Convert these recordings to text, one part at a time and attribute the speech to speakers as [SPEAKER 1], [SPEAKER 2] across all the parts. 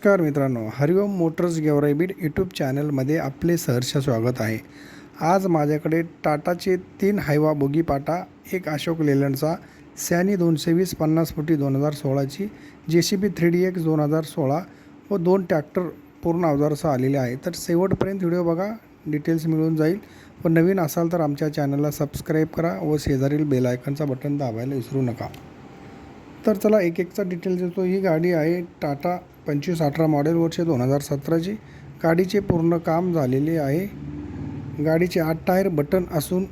[SPEAKER 1] नमस्कार मित्रांनो हरिओम Motors गेवराईबीड YouTube चॅनलमध्ये आपले सहर्ष स्वागत आहे. आज माझ्याकडे टाटाचे तीन हायवा बोगी पाटा एक अशोक लेलंडचा सॅनी दोनशे वीस पन्नास फुटी दोन हजार सोळाची J C B three D X दोन हजार सोळा व दोन ट्रॅक्टर पूर्ण अवजारसह आलेले आहे. तर शेवटपर्यंत व्हिडिओ बघा डिटेल्स मिळून जाईल व नवीन असाल तर आमच्या चॅनलला सबस्क्राईब करा व शेजारील बेल आयकनचा बटन दाबायला विसरू नका. तर चला एक एकचा डिटेल देतो. ही गाडी आहे टाटा पंचवीस अठरा मॉडेल वर्ष दोन हजार सतराची. गाडीचे पूर्ण काम झालेले आहे. गाडीचे आठ टायर बटन असून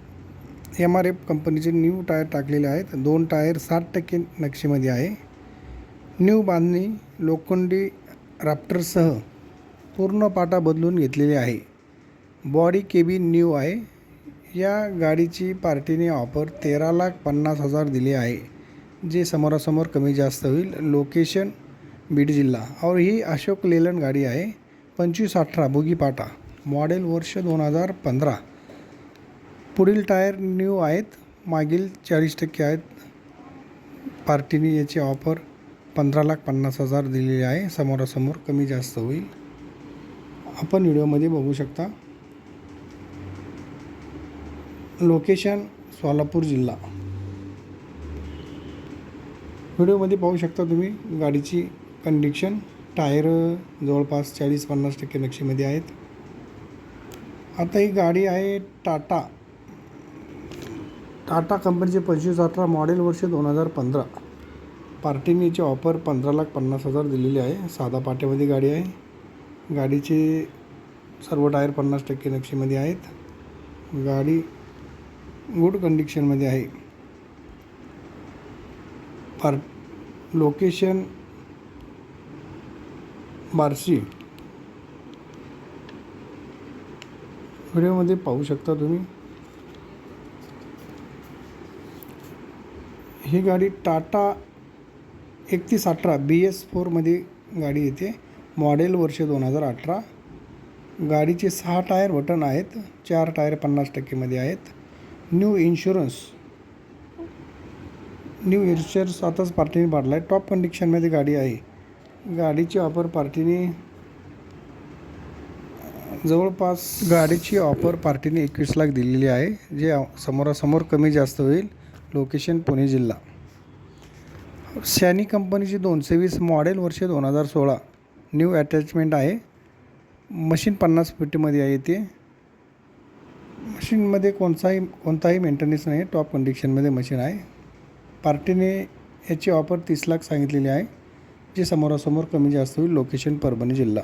[SPEAKER 1] एम आर एफ कंपनीचे न्यू टायर टाकलेले आहेत. दोन टायर साठ टक्के नक्षीमध्ये आहे. न्यू बांधणी लोखंडी राफ्टरसह पूर्ण पाटा बदलून घेतलेली आहे. बॉडी केबिन न्यू आहे. या गाडीची पार्टीने ऑफर तेरा लाख पन्नास हजार दिली आहे. जे समोरासमोर कमी जास्त होईल लोकेशन बीड जिल्हा. और ही अशोक लेलन गाडी आहे पंचवीस अठरा बोगीपाटा मॉडेल वर्ष दोन हजार पंधरा. पुढील टायर न्यू आहेत मागील चाळीस टक्के आहेत. पार्टीने याची ऑफर पंधरा लाख पन्नास हजार दिलेली आहे समोरासमोर कमी जास्त होईल. आपण व्हिडिओमध्ये बघू शकता. लोकेशन सोलापूर जिल्हा. व्हिडिओमध्ये पाहू शकता तुम्ही गाडीची कंडिक्शन टायर जवळपास चाळीस पन्नास टक्के नक्षीमध्ये आहेत. आता ही गाडी आहे टाटा. टाटा कंपनीचे पंचवीस अठरा मॉडेल वर्ष दोन हजार पंधरा. पार्टीने याची ऑफर पंधरा लाख पन्नास हजार दिलेली आहे. साधा पाट्यामध्ये गाडी आहे. गाडीचे सर्व टायर पन्नास टक्के नक्षीमध्ये आहेत. गाडी गुड कंडिशनमध्ये आहे. पार लोकेशन बार्शी. व्हिडिओमध्ये पाहू शकता तुम्ही. ही गाडी टाटा एकतीस अठरा बी एस फोरमध्ये गाडी येते. मॉडेल वर्ष दोन हजार अठरा. गाडीचे सहा टायर बटन आहेत. चार टायर पन्नास टक्केमध्ये आहेत. न्यू इन्शुरन्स न्यू इन्शुरन्स आताच पार्टीने पाडला आहे टॉप कंडिशनमध्ये गाडी आहे. गाडीची ऑफर पार्टीने जवळपास गाडीची ऑफर पार्टीने एकवीस लाख दिलेली आहे जे समोरासमोर कमी जास्त होईल. लोकेशन पुणे जिल्हा. सॅनी कंपनीची दोनशे वीस मॉडेल वर्ष दोन हजार सोळा. न्यू अटॅचमेंट आहे. मशीन पन्नास फुटीमध्ये आहे ते. मशीनमध्ये कोणताही कोणताही मेंटेनन्स नाही. टॉप कंडिशनमध्ये मशीन आहे. पार्टीने याची ऑफर तीस लाख सांगितलेली आहे जी समोरासमोर कमी जास्त होईल लोकेशन परभणी जिल्हा.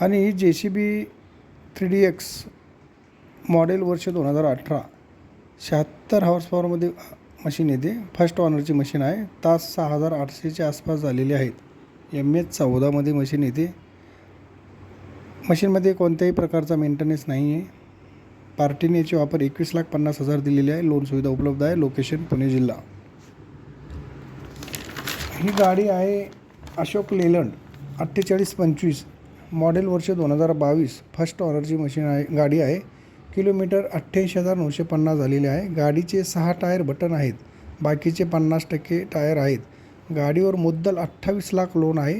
[SPEAKER 1] आणि ही J C B three D X model वर्ष दोन हजार अठरा शहात्तर हॉर्स पॉवरमध्ये मशीन येते. फर्स्ट ऑनरची मशीन आहे. तास सहा हजार आठशेच्या आसपास झालेले आहेत. एम एच चौदामध्ये मशीन येते. मशीनमध्ये कोणत्याही प्रकारचा मेंटेनन्स नाही आहे पार्टीने याची ऑफर एकवीस लाख पन्नास हजार दिलेली आहे. लोन सुविधा उपलब्ध आहे. लोकेशन पुणे जिल्हा. ही गाडी आहे अशोक लेलंड अठ्ठेचाळीस पंचवीस मॉडेल वर्ष दोन हजार बावीस फर्स्ट ऑनरची मशीन आहे गाडी आहे. किलोमीटर अठ्ठ्याऐंशी हजार नऊशे पन्नास झालेले आहे. गाडीचे सहा टायर बटन आहेत बाकीचे पन्नास टक्के टायर आहेत. गाडीवर मुद्दल अठ्ठावीस लाख लोन आहे.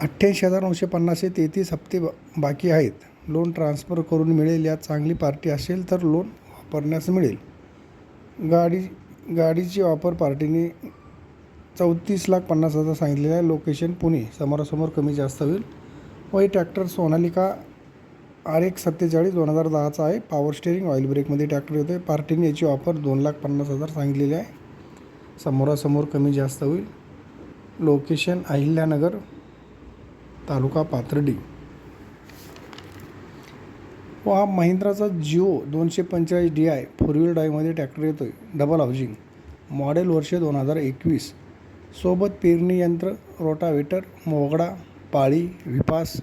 [SPEAKER 1] अठ्ठ्याऐंशी हजार नऊशे पन्नासशे तेहतीस हप्ते ब बाकी आहेत. लोन ट्रान्सफर करून मिळेल यात चांगली पार्टी असेल तर लोन वापरण्यास मिळेल. गाडी गाडीची वापर पार्टीने चौतीस लाख पन्नास हजार सांगितलेलं आहे. लोकेशन पुणे. समोरासमोर कमी जास्त होईल. व हे ट्रॅक्टर सोनालिका आर एक सत्तेचाळीस दोन हजार दहाचा आहे. पॉवर स्टेअरिंग ऑइल ब्रेकमध्ये ट्रॅक्टर येतो आहे पार्टीने याची ऑफर दोन लाख पन्नास हजार सांगितलेली आहे. समोरासमोर कमी जास्त होईल. लोकेशन अहिल्यानगर तालुका पाथर्डी. व हा महिंद्राचा जिओ दोनशे पंचेचाळीस डी आय फोर व्हील ड्राईव्हमध्ये ट्रॅक्टर येतो आहे डबल हाऊजिंग मॉडेल वर्ष दोन हजार एकवीस. सोबत पेरणी यंत्र रोटाव्हेटर मोगडा पाळी विपास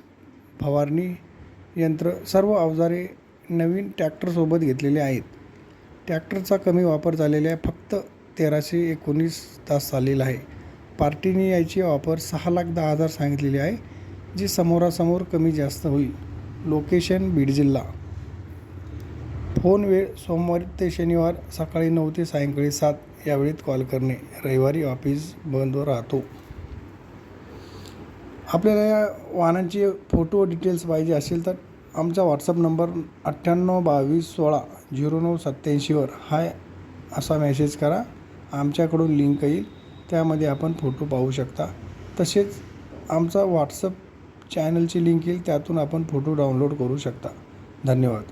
[SPEAKER 1] फवारणी यंत्र सर्व अवजारे नवीन टॅक्टरसोबत घेतलेले आहेत. टॅक्टरचा कमी वापर झालेला आहे फक्त तेराशे एकोणीस तास चाललेला आहे. पार्टीने याची वापर सहा लाख दहा हजार सांगितलेली आहे जी समोरासमोर कमी जास्त होईल. लोकेशन बीड जिल्हा. फोन वेळ सोमवार ते शनिवार सकाळी नऊ ते सायंकाळी सात. या वेळेत कॉल करणे. रविवारी ऑफिस बंद राहतो. आपल्याला या वाहनांचे फोटो डिटेल्स पाहिजे असेल तर आमचा व्हॉट्सअप नंबर अठ्ठ्याण्णव बावीस सोळा झिरो नऊ सत्त्याऐंशीवर हाय असा मेसेज करा. आमच्याकडून लिंक येईल. त्यामध्ये आपण फोटो पाहू शकता. तसेच आमचा व्हॉट्सअप चॅनलची लिंक येईल. त्यातून आपण फोटो डाउनलोड करू शकता. धन्यवाद.